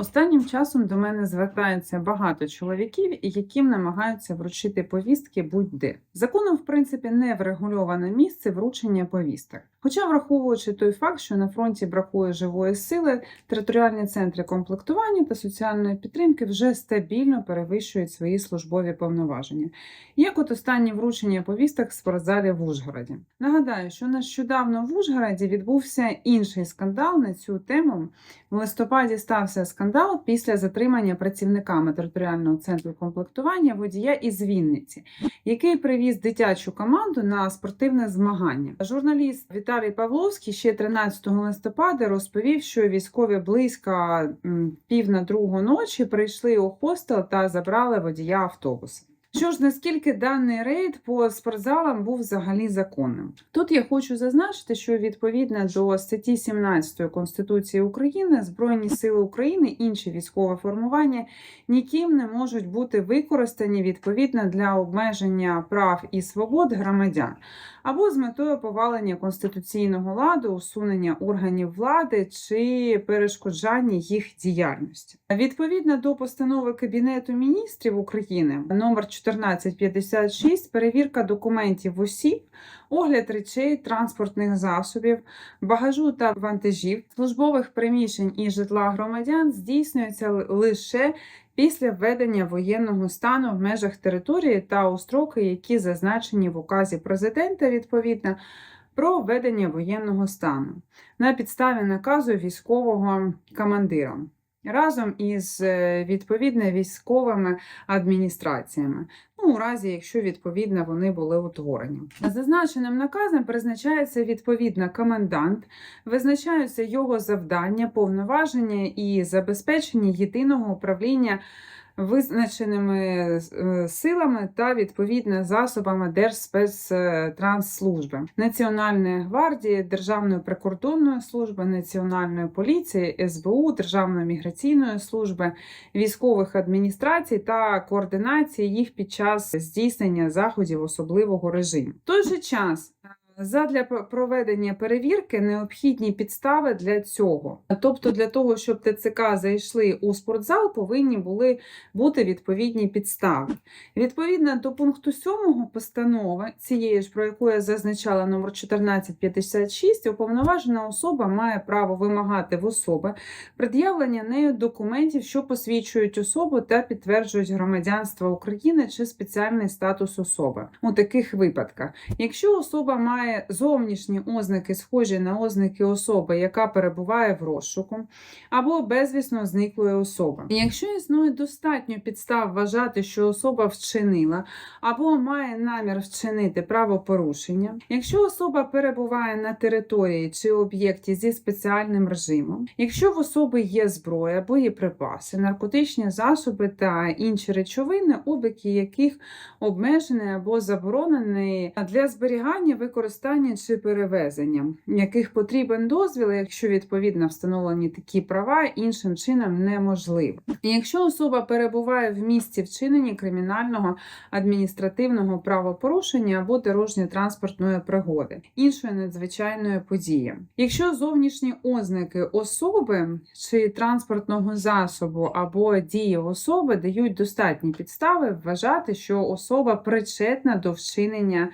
Останнім часом до мене звертається багато чоловіків, яким намагаються вручити повістки будь-де. Законом, в принципі, не врегульоване місце вручення повісток. Хоча, враховуючи той факт, що на фронті бракує живої сили, територіальні центри комплектування та соціальної підтримки вже стабільно перевищують свої службові повноваження, як от останнє вручення повісток в спортзалі в Ужгороді. Нагадаю, що нещодавно в Ужгороді відбувся інший скандал на цю тему. В листопаді стався скандал після затримання працівниками територіального центру комплектування водія із Вінниці, який привіз дитячу команду на спортивне змагання. Журналіст Віталій Павловський ще 13 листопада розповів, що військові близько пів на другу ночі прийшли у хостел та забрали водія автобуса. Що ж, наскільки даний рейд по спортзалам був взагалі законним? Тут я хочу зазначити, що відповідно до статті 17 Конституції України Збройні Сили України інші військові формування ніким не можуть бути використані відповідно для обмеження прав і свобод громадян або з метою повалення конституційного ладу, усунення органів влади чи перешкоджання їх діяльності. Відповідно до постанови Кабінету міністрів України номер 1456 перевірка документів осіб, огляд речей, транспортних засобів, багажу та вантажів, службових приміщень і житла громадян здійснюється лише після введення воєнного стану в межах території та у строки, які зазначені в указі президента відповідно про введення воєнного стану на підставі наказу військового командира. Разом із е, відповідно військовими адміністраціями, ну у разі, якщо відповідно вони були утворені. Зазначеним наказом призначається відповідно комендант, визначаються його завдання, повноваження і забезпечення єдиного управління визначеними е, силами та відповідно засобами Держспецтрансслужби, Національної гвардії, Державної прикордонної служби, Національної поліції, СБУ, Державної міграційної служби, військових адміністрацій та координації їх під час здійснення заходів особливого режиму. В той же час. Задля проведення перевірки необхідні підстави для цього. Тобто, для того, щоб ТЦК зайшли у спортзал, повинні були бути відповідні підстави. Відповідно до пункту 7 постанови, цієї ж про яку я зазначала номер 1456, уповноважена особа має право вимагати в особи пред'явлення нею документів, що посвідчують особу та підтверджують громадянство України чи спеціальний статус особи. У таких випадках, якщо особа має зовнішні ознаки, схожі на ознаки особи, яка перебуває в розшуку, або безвісно зниклої особи. Якщо існує достатньо підстав вважати, що особа вчинила або має намір вчинити правопорушення, якщо особа перебуває на території чи об'єкті зі спеціальним режимом, якщо в особи є зброя, боєприпаси, наркотичні засоби та інші речовини, обіки яких обмежений або заборонений для зберігання, використання чи перевезення, яких потрібен дозвіл, якщо відповідно встановлені такі права, іншим чином неможливо. І якщо особа перебуває в місці вчинення кримінального адміністративного правопорушення або дорожньо-транспортної пригоди, іншої надзвичайної події. Якщо зовнішні ознаки особи чи транспортного засобу або дії особи дають достатні підстави вважати, що особа причетна до вчинення.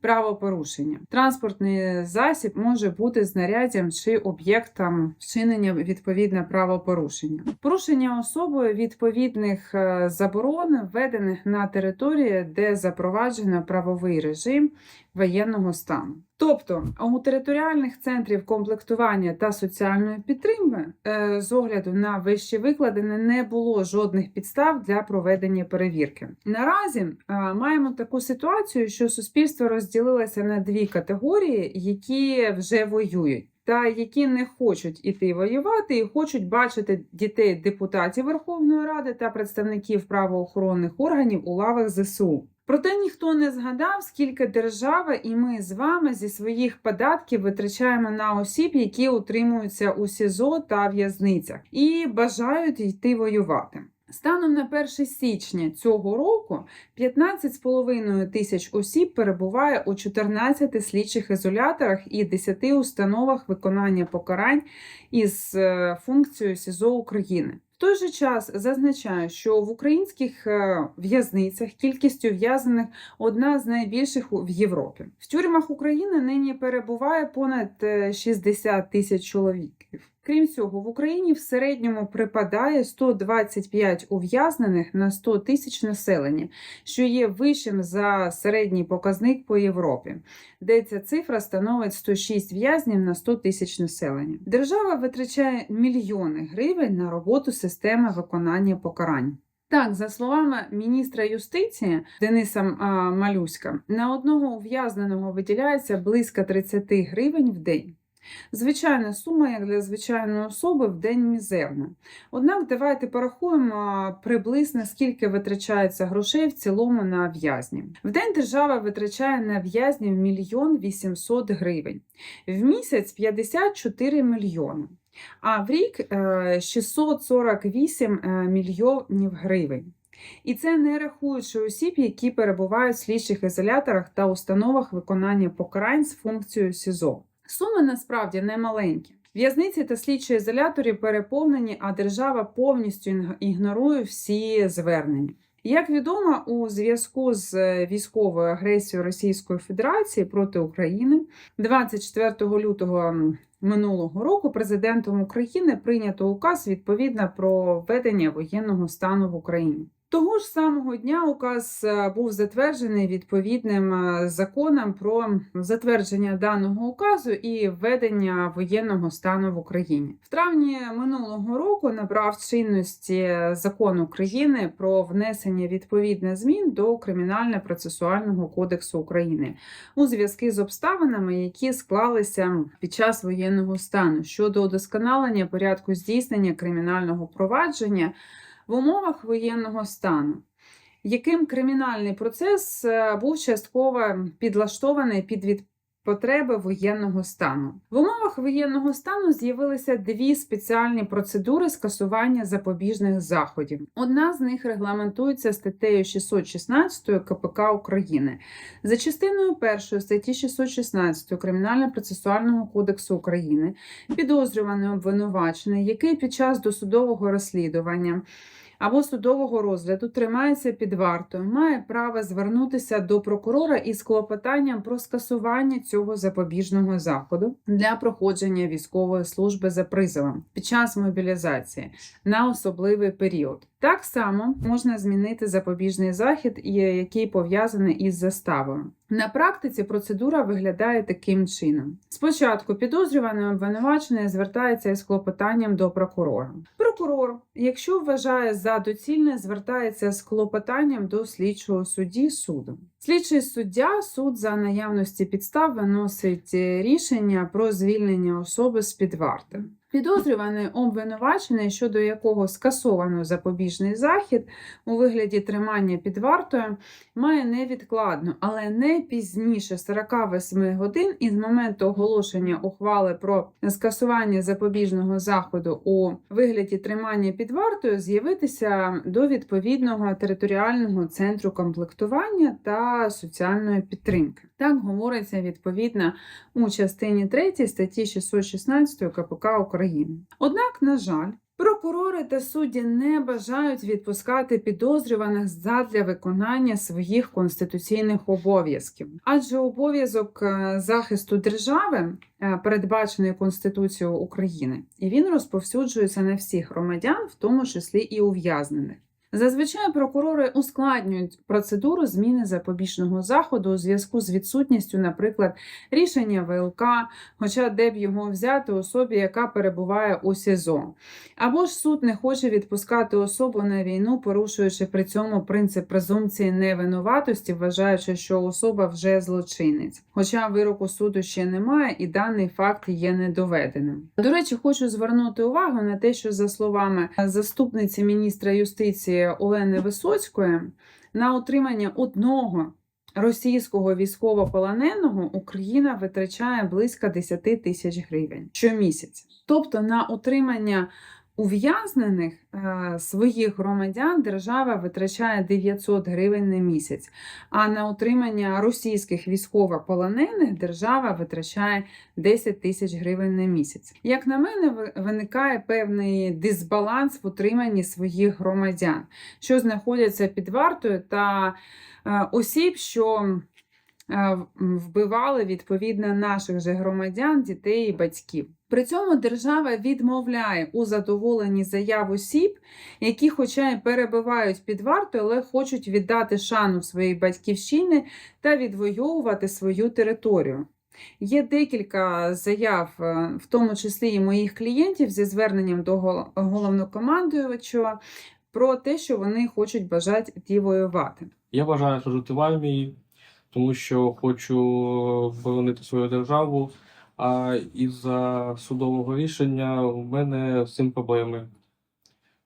Правопорушення. Транспортний засіб може бути знаряддям чи об'єктом вчинення відповідне правопорушення. Порушення особою відповідних е, заборон, введених на території, де запроваджено правовий режим воєнного стану. Тобто у територіальних центрів комплектування та соціальної підтримки е, з огляду на вище викладене не було жодних підстав для проведення перевірки. Наразі е, маємо таку ситуацію, що суспільство розділилося на дві категорії, які вже воюють. Та які не хочуть іти воювати і хочуть бачити дітей депутатів Верховної Ради та представників правоохоронних органів у лавах ЗСУ. Проте ніхто не згадав, скільки держава і ми з вами зі своїх податків витрачаємо на осіб, які утримуються у СІЗО та в'язницях і бажають йти воювати. Станом на 1 січня цього року 15,5 тисяч осіб перебуває у 14 слідчих ізоляторах і 10 установах виконання покарань із е, функцією СІЗО України. В той же час зазначаю, що в українських е, в'язницях кількість в'язаних одна з найбільших в Європі. В тюрмах України нині перебуває понад е, 60 тисяч чоловіків. Крім цього, в Україні в середньому припадає 125 ув'язнених на 100 тисяч населення, що є вищим за середній показник по Європі, де ця цифра становить 106 в'язнів на 100 тисяч населення. Держава витрачає мільйони гривень на роботу системи виконання покарань. Так, за словами міністра юстиції Дениса Малюська, на одного ув'язненого виділяється близько 30 гривень в день. Звичайна сума, як для звичайної особи, в день мізерна. Однак давайте порахуємо приблизно, скільки витрачається грошей в цілому на в'язнів. В день держава витрачає на в'язнів мільйон 800 гривень, в місяць 54 мільйони. А в рік е, 648 е, мільйонів гривень. І це не рахуючи осіб, які перебувають в слідчих ізоляторах та установах виконання покарань з функцією СІЗО. Суми насправді не маленькі. В'язниці та слідчі ізоляторі переповнені, а держава повністю ігнорує всі звернення. Як відомо, у зв'язку з е, військовою агресією Російської Федерації проти України 24 лютого минулого року президентом України прийнято указ відповідно про введення воєнного стану в Україні. Того ж самого дня указ е, був затверджений відповідним е, законом про затвердження даного указу і введення воєнного стану в Україні. В травні минулого року набрав чинності закон України про внесення відповідних змін до Кримінально-процесуального кодексу України у зв'язку з обставинами, які склалися під час воєнного стану щодо удосконалення порядку здійснення кримінального провадження в умовах воєнного стану, яким кримінальний процес е, був частково підлаштований під від потреби воєнного стану. В умовах воєнного стану з'явилися дві спеціальні процедури скасування запобіжних заходів. Одна з них регламентується статтею 616 КПК України. За частиною першої статті 616 Кримінально-процесуального кодексу України підозрюваний обвинувачений, який під час досудового розслідування або судового розгляду тримається під вартою, має право звернутися до прокурора із клопотанням про скасування цього запобіжного заходу для проходження військової служби за призовом під час мобілізації на особливий період. Так само можна змінити запобіжний захід, який пов'язаний із заставою. На практиці процедура виглядає таким чином: спочатку підозрюваний обвинувачений звертається із клопотанням до прокурора. Прокурор, якщо вважає за доцільне, звертається з клопотанням до слідчого судді суду. Слідчий суддя суд за наявності підстав виносить е, рішення про звільнення особи з під варти. Підозрюваний обвинувачений, щодо якого скасовано запобіжний захід у вигляді тримання під вартою, має невідкладно, але не пізніше 48 годин із моменту оголошення ухвали про скасування запобіжного заходу у вигляді тримання під вартою з'явитися до відповідного територіального центру комплектування та соціальної підтримки. Так говориться відповідно у частині 3 статті 616 КПК України. Однак, на жаль, Прокурори та судді не бажають відпускати підозрюваних задля виконання своїх конституційних обов'язків, адже обов'язок е, захисту держави е, передбачений Конституцією України, і він розповсюджується на всіх громадян, в тому числі і ув'язнених. Зазвичай прокурори ускладнюють процедуру зміни запобіжного заходу у зв'язку з відсутністю, наприклад, рішення ВЛК, хоча де б його взяти особі, яка перебуває у СІЗО. Або ж суд не хоче відпускати особу на війну, порушуючи при цьому принцип презумпції невинуватості, вважаючи, що особа вже злочинець. Хоча вироку суду ще немає, і даний факт є недоведеним. До речі, хочу звернути увагу на те, що за словами заступниці міністра юстиції Олени Висоцької, на отримання одного російського військовополоненого Україна витрачає близько 10 тисяч гривень щомісяця. Тобто на утримання ув'язнених е, своїх громадян держава витрачає 900 гривень на місяць, а на утримання російських військовополонених держава витрачає 10 тисяч гривень на місяць. Як на мене, виникає певний дисбаланс в утриманні своїх громадян, що знаходяться під вартою та е, осіб, що вбивали відповідно наших же громадян, дітей і батьків. При цьому держава відмовляє у задоволенні заяв осіб, які, хоча й перебувають під вартою, але хочуть віддати шану своїй батьківщині та відвоювати свою територію. Є декілька заяв, е, в тому числі і моїх клієнтів, зі зверненням до гол- головнокомандуючого про те, що вони хочуть бажати йти воювати. Я бажаю служити в армії, тому що хочу боронити свою державу. А із-за судового рішення у мене з цим проблеми.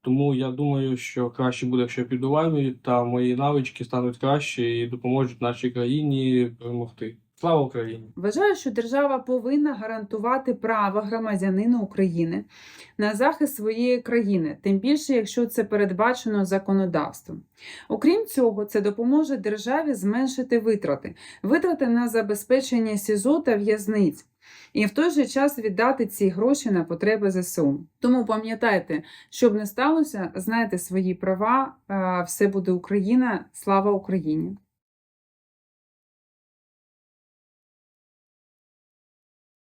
Тому я думаю, що краще буде, якщо я піду в армію, та мої навички стануть краще і допоможуть нашій країні перемогти. Слава Україні! Вважаю, що держава повинна гарантувати право громадянина України на захист своєї країни, тим більше, якщо це передбачено законодавством. Окрім цього, це допоможе державі зменшити витрати, витрати на забезпечення СІЗО та в'язниць. І в той же час віддати ці гроші на потреби ЗСУ. Тому пам'ятайте, щоб не сталося, знайте свої права, все буде Україна, слава Україні!